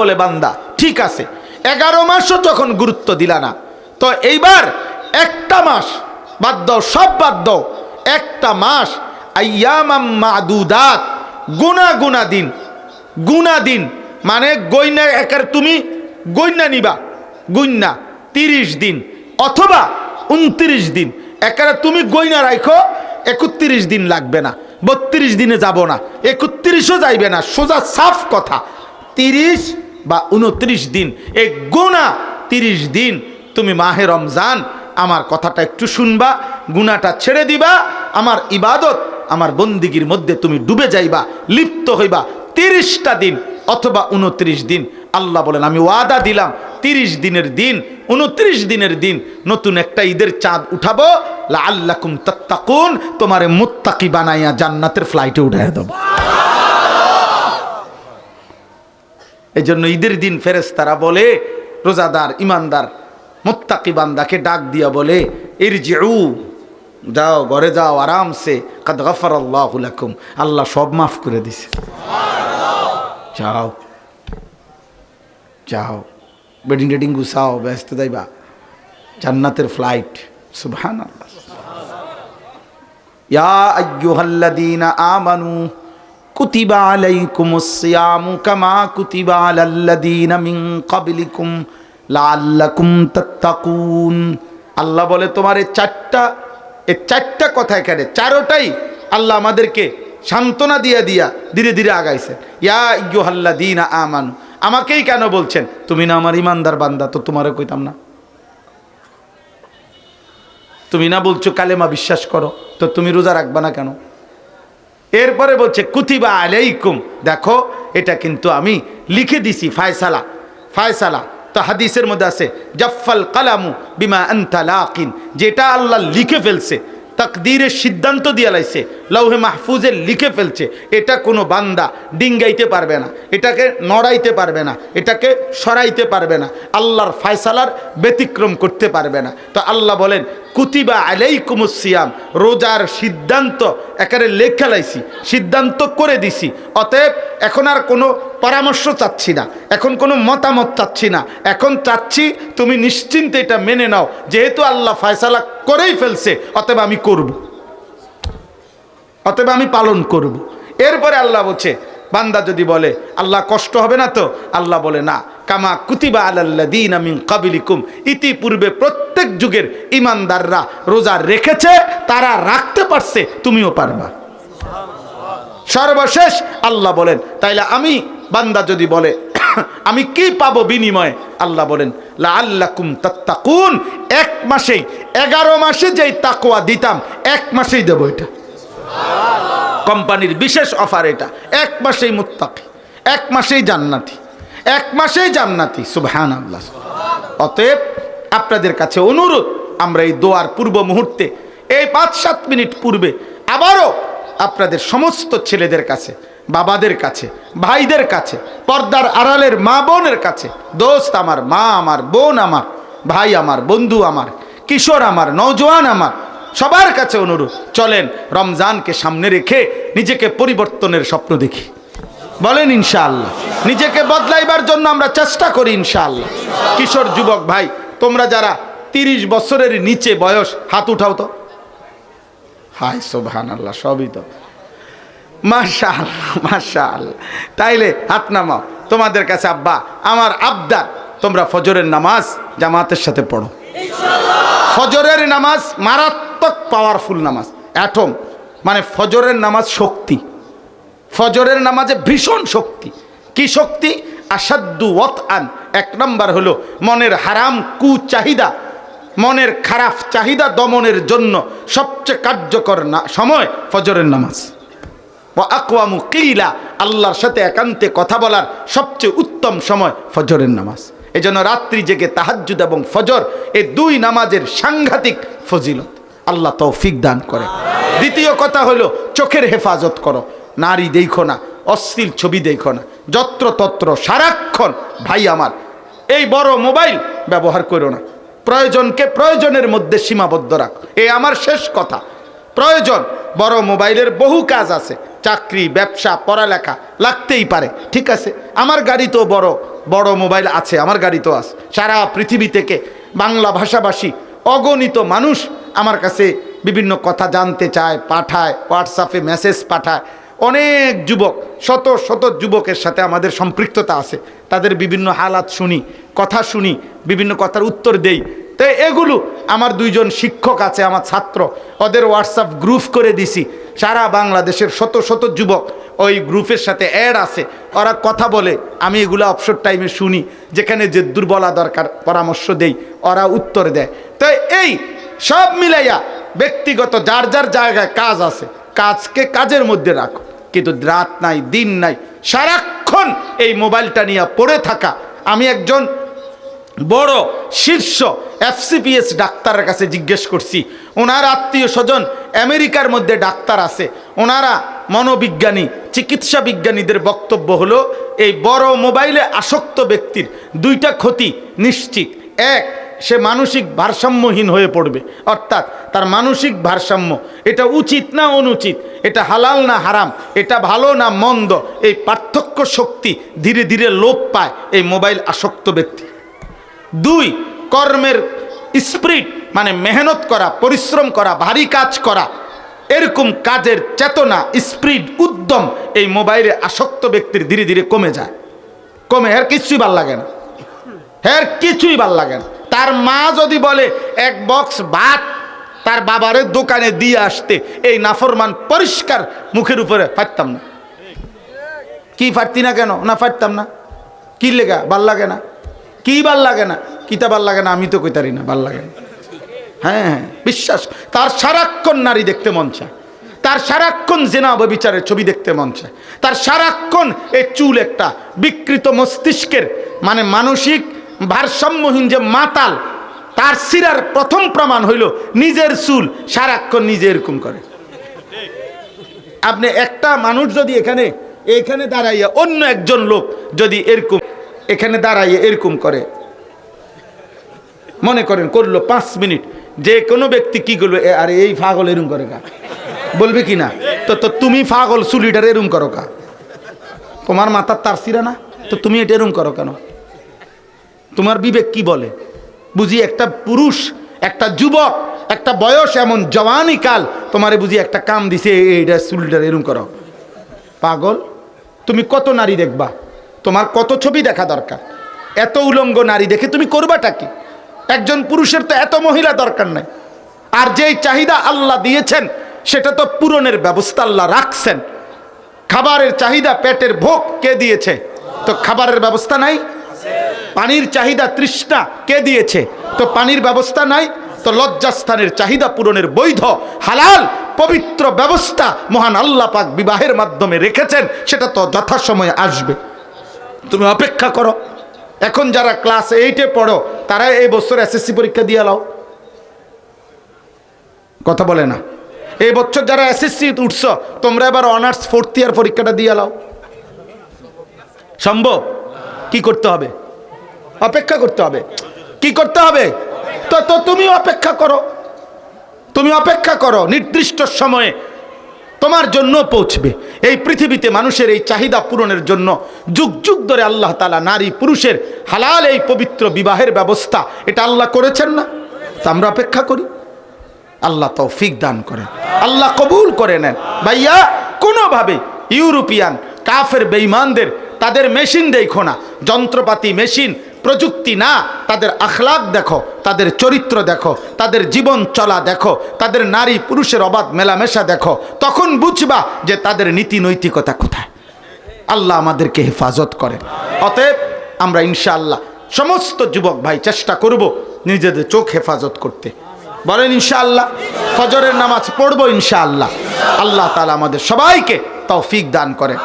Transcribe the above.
বলে, বান্দা, ঠিক আছে, এগারো মাসও যখন গুরুত্ব দিলা না, তো এইবার একটা মাস বাদ দাও, সব বাদ দাও। একটা মাস আয়ামাম গুনা গুনা দিন গুনা দিন। মানে গইনা একার তুমি গইনা নিবা, গুইনা তিরিশ দিন অথবা উনত্রিশ দিন। একারে তুমি গইনা রাখো একত্রিশ দিন লাগবে না, বত্রিশ দিনে যাব না, একত্রিশও যাইবে না, সোজা সাফ কথা। তিরিশ বা উনত্রিশ দিন। এই গুণা তিরিশ দিন। তুমি মাহে রমজান, আমার কথাটা একটু শুনবা গুণাটা ছেড়ে দিবা, আমার ইবাদত, আমার বন্দিগির মধ্যে তুমি ডুবে যাইবা, লিপ্ত হইবা তিরিশটা দিন অথবা উনত্রিশ দিন। আল্লাহ বলেন, আমি ওয়াদা দিলাম, তিরিশ দিনের দিন, উনত্রিশ দিনের দিন নতুন একটা ঈদের চাঁদ উঠাবো। লা আল্লাকুম তত্তাকুন, তোমারে মুত্তাকি বানাইয়া জান্নাতের ফ্লাইটে উঠাইয়া দেবো। এই জন্য ঈদের দিন ফেরেস্তারা বলে, রোজাদার ইমানদার মুত্তাকি বান্দাকে ডাক দিয়া বলে এর যাও, ঘরে যাও, আরামসে, কাদ গফর আল্লাহ আল্লাহ সব মাফ করে দিছে। যাও যাও, বেডিং টেডিং গুছাও, ব্যস্ত যাইবা। জান্নাতের ফ্লাইট সুবহান আল্লাহ ইয়া আইয়ুহাল্লাযীনা আমানু কামা আল্লাহ বলে, তোমার এই চারটা এই চারটা কথা এখানে, চারোটাই আল্লাহ আমাদেরকে সান্ত্বনা দিয়া দিয়া ধীরে ধীরে আগাইছে ইয়া ইয়ুহাল্লাযীনা আমান, আমাকেই কেন বলছেন? তুমি না আমার ইমানদার বান্দা, তো তোমারও কইতাম না। তুমি না বলছো কালেমা বিশ্বাস করো, তো তুমি রোজা রাখবা না কেন? এরপরে বলছে, কুতিবা আলাইকুম। দেখো, এটা কিন্তু আমি লিখে দিছি, ফায়সালা। ফায়সালা, তো হাদিসের মধ্যে আছে জাফাল কালামু বিমা আনতা লাকিন। যেটা আল্লাহ লিখে ফেলছে, তাকদীরের সিদ্ধান্ত দিয়ে লাইছে লৌহে মাহফুজে লিখে ফেলছে। এটা কোনো বান্দা ডিঙ্গাইতে পারবে না, এটাকে নড়াইতে পারবে না, এটাকে সরাইতে পারবে না, আল্লাহর ফায়সালার ব্যতিক্রম করতে পারবে না। তো আল্লাহ বলেন, কুতিবা আলাইকুমুসিয়াম রোজার সিদ্ধান্ত একারে লেখা লাইছি সিদ্ধান্ত করে দিছি, অতএব এখন আর কোনো পরামর্শ চাচ্ছি না, এখন কোনো মতামত চাচ্ছি না, এখন চাচ্ছি তুমি নিশ্চিন্তে এটা মেনে নাও, যেহেতু আল্লাহ ফায়সালা করেই ফেলছে, অতএব আমি করব। অতএব আমি পালন করব। এরপরে আল্লাহ বলছে, বান্দা যদি বলে, আল্লাহ কষ্ট হবে না তো? আল্লাহ বলে, না। কামা কুতিবা আলাল্লাদিন আমিন কাবিলিকুম ইতিপূর্বে প্রত্যেক যুগের ইমানদাররা রোজা রেখেছে, তারা রাখতে পারছে, তুমিও পারবা। সর্বশেষ আল্লাহ বলেন, তাইলে আমি, বান্দা যদি বলে, আমি কি পাবো বিনিময়ে? আল্লাহ বলেন লা আল্লাকুম তাত্তাকুন। এক মাসেই, এগারো মাসে যেই তাকোয়া দিতাম, এক মাসেই দেবো এটা। কোম্পানির বিশেষ অফার এটা। এক মাসেই মুত্তাকি, এক মাসেই জান্নাতি, এক মাসেই জান্নাতি সুবহান আল্লাহ অতএব আপনাদের কাছে অনুরোধ, আমরা এই দোয়ার পূর্ব মুহূর্তে, এই পাঁচ সাত মিনিট পূর্বে আবারও আপনাদের সমস্ত ছেলেদের কাছে, বাবাদের কাছে, ভাইদের কাছে, পর্দার আড়ালের মা বোনের কাছে, দোস্ত আমার, মা আমার, বোন আমার, ভাই আমার, বন্ধু আমার, কিশোর আমার নৌজওয়ান আমার সবার কাছে অনুরোধ, চলেন রমজানকে সামনে রেখে নিজেকে পরিবর্তনের স্বপ্ন দেখি। বলেন ইনশাআল্লাহ, নিজেকে বদলাইবার জন্য আমরা চেষ্টা করি ইনশাআল্লাহ। কিশোর যুবক ভাই, তোমরা যারা তিরিশ বছরের নিচে বয়স, হাত উঠাও তো। হাই সোভান আল্লাহ সবই তো। মাশাল মাশাল তাইলে হাত নামাও। তোমাদের কাছে আব্বা, আমার আবদার, তোমরা ফজরের নামাজ জামাতের সাথে পড়ো। ফজরের নামাজ মারাত্মক পাওয়ারফুল নামাজ অ্যাটম মানে ফজরের নামাজ শক্তি। ফজরের নামাজে ভীষণ শক্তি। কি শক্তি? আসাদ্দু ওয়াত আন এক নম্বর হলো মনের হারাম কু চাহিদা মনের খারাপ চাহিদা দমনের জন্য সবচেয়ে কার্যকর না সময় ফজরের নামাজ। ও আকওয়ামু কিলা, আল্লাহর সাথে একান্তে কথা বলার সবচেয়ে উত্তম সময় ফজরের নামাজ। এই জন্য রাত্রি জেগে তাহাজ্জুদ এবং ফজর এই দুই নামাজের সাংঘাতিক ফজিলত। আল্লাহ তৌফিক দান করে। দ্বিতীয় কথা হলো, চোখের হেফাজত করো। নারী দেখো না, অশ্লীল ছবি দেখো না। যত্র তত্র সারাক্ষণ, ভাই আমার, এই বড় মোবাইল ব্যবহার করো না। প্রয়োজনকে প্রয়োজনের মধ্যে সীমাবদ্ধ রাখ। এই আমার শেষ কথা। প্রয়োজন, বড় মোবাইলের বহু কাজ আছে। চাকরি, ব্যবসা, পড়ালেখা, লাগতেই পারে, ঠিক আছে? আমার গাড়ি তো বড় বড় মোবাইল আছে, আমার গাড়ি তো আছে। সারা পৃথিবী থেকে বাংলা ভাষাভাষী, অগণিত মানুষ আমার কাছে বিভিন্ন কথা জানতে চায়, পাঠায় হোয়াটসঅ্যাপে মেসেজ পাঠায়। অনেক যুবক, শত শত যুবকের সাথে আমাদের সম্পৃক্ততা আছে। তাদের বিভিন্ন হালাত শুনি, কথা শুনি, বিভিন্ন কথার উত্তর দেই। তো এগুলো আমার দুইজন শিক্ষক আছে, আমার ছাত্র। ওদের হোয়াটসঅ্যাপ গ্রুপ করে দিছি। সারা বাংলাদেশের শত শত যুবক ওই গ্রুপের সাথে অ্যাড আছে। ওরা কথা বলে, আমি এগুলো অবসর টাইমে শুনি, যেখানে যে দুর্বলা দরকার পরামর্শ দেই, ওরা উত্তর দেয়। তো এই সব মিলাইয়া ব্যক্তিগত যার যার জায়গায় কাজ আছে, কাজকে কাজের মধ্যে রাখো। কিন্তু রাত নাই, দিন নাই, সারাক্ষণ এই মোবাইলটা নিয়ে পড়ে থাকা। আমি একজন বড়, শীর্ষ এফসিপিএস ডাক্তারের কাছে জিজ্ঞেস করছি, ওনার আত্মীয় স্বজন আমেরিকার মধ্যে ডাক্তার আছে, ওনারা মনোবিজ্ঞানী, চিকিৎসা বিজ্ঞানীদের বক্তব্য হলো, এই বড় মোবাইলে আসক্ত ব্যক্তির দুইটা ক্ষতি নিশ্চিত। এক সে মানসিক ভারসাম্যহীন হয়ে পড়বে। অর্থাৎ তার মানসিক ভারসাম্য, এটা উচিত না অনুচিত, এটা হালাল না হারাম, এটা ভালো না মন্দ, এই পার্থক্য শক্তি ধীরে ধীরে লোপ পায় এই মোবাইল আসক্ত ব্যক্তি। দুই, কর্মের স্প্রিট মানে মেহনত করা, পরিশ্রম করা, ভারী কাজ করা, এরকম কাজের চেতনা, স্প্রিট উদ্যম এই মোবাইলে আসক্ত ব্যক্তির ধীরে ধীরে কমে যায়। কমে, এর কিছুই ভালো লাগে না। এর কিছুই ভালো লাগে না। তার মা যদি বলে, এক বক্স ভাত তার বাবারের দোকানে দিয়ে আসতে। এই নাফরমান পরিষ্কার মুখের উপরে পারতাম না। কি পারতি না কেন? না পারতাম না। কি লেগা? ভালো লাগে না? কি ভালো লাগে না? কিতা ভালো লাগে না? আমি তো কইতারি না, ভালো লাগে না। হ্যাঁ হ্যাঁ বিশ্বাস। তার সারাক্ষণ নারী দেখতে মন চায়। তার সারাক্ষণ জেনা বিচারের ছবি দেখতে মন চায়। তার সারাক্ষণ এই চুল একটা বিকৃত মস্তিষ্কের মানে মানসিক ভারসাম্যহীন যে মাতাল, তার সিরার প্রথম প্রমাণ হইল নিজের চুল। সারাক্ষণ নিজে এরকম করে। আপনি একটা মানুষ যদি এখানে এখানে দাঁড়াইয়া অন্য একজন লোক যদি এরকম, এখানে দাঁড়াইয়া এরকম করে, মনে করেন করল পাঁচ মিনিট, যে কোনো ব্যক্তি কি করবে আরে, এই ফাগল এরম করে কা? বলবে কি না? তো তো তুমি ফাগল চুলিটার এরম করো কা? তোমার মাথার তার সিরা না? তো তুমি এটা এরম করো কেন? তোমার বিবেক কি বলে? বুঝি একটা পুরুষ, একটা যুবক, একটা বয়স এমন জওয়ানি কাল তোমারে বুঝি একটা কাম দিছে এইটা চুলটার এরম করো। পাগল, তুমি কত নারী দেখবা? তোমার কত ছবি দেখা দরকার? এত উলঙ্গ নারী দেখে তুমি করবাটা কি? একজন পুরুষের তো এত মহিলা দরকার নাই। আর যেই চাহিদা আল্লাহ দিয়েছেন, সেটা তো পূরণের ব্যবস্থা আল্লাহ রাখছেন। খাবারের চাহিদা, পেটের ভোগ কে দিয়েছে? তো খাবারের ব্যবস্থা নাই? পানির চাহিদা তৃষ্ণা কে দিয়েছে? তো পানির ব্যবস্থা নাই, তো লজ্জাস্থানের চাহিদা পূরণের বৈধ, হালাল, পবিত্র ব্যবস্থা মহান আল্লাহ পাক বিবাহের মাধ্যমে রেখেছেন, সেটা তো যথাসময়ে আসবে। তুমি অপেক্ষা করো। এখন যারা ক্লাস এইটে পড়ো, তারা এই বছর এসএসসি পরীক্ষা দিয়ে লাও কথা বলে না। এই বছর যারা এসএসসি উঠছ, তোমরা এবার অনার্স ফোর্থ ইয়ার পরীক্ষাটা দিয়ে লাও সম্ভব? কি করতে হবে? অপেক্ষা করতে হবে। কি করতে হবে? তো তো তুমি অপেক্ষা করো। তুমি অপেক্ষা করো নির্দিষ্ট সময়ে। তোমার জন্য পৌঁছবে। এই পৃথিবীতে মানুষের এই চাহিদা পূরণের জন্য যুগ যুগ ধরে আল্লাহ তালা নারী পুরুষের হালাল এই পবিত্র বিবাহের ব্যবস্থা। এটা আল্লাহ করেছেন না? তা আমরা অপেক্ষা করি। আল্লাহ তৌফিক দান করেন। আল্লাহ কবুল করে নেন। ভাইয়া, কোনোভাবে ইউরোপিয়ান কাফের বেঈমানদের, তাদের মেশিন দেখো না। যন্ত্রপাতি, মেশিন প্রযুক্তি না, তাদের আখলাক দেখো, তাদের চরিত্র দেখো, তাদের জীবন চলা দেখো, তাদের নারী পুরুষের অবাধ মেলামেশা দেখো, তখন বুঝবা যে তাদের নীতি নৈতিকতা কোথায়। আল্লাহ আমাদেরকে হেফাজত করেন। অতএব আমরা ইনশাআল্লাহ সমস্ত যুবক ভাই চেষ্টা করব নিজেদের চোখ হেফাজত করতে। বলেন ইনশাআল্লাহ, ফজরের নামাজ পড়ব ইনশাআল্লাহ। আল্লাহ তালা আমাদের সবাইকে তৌফিক দান করেন।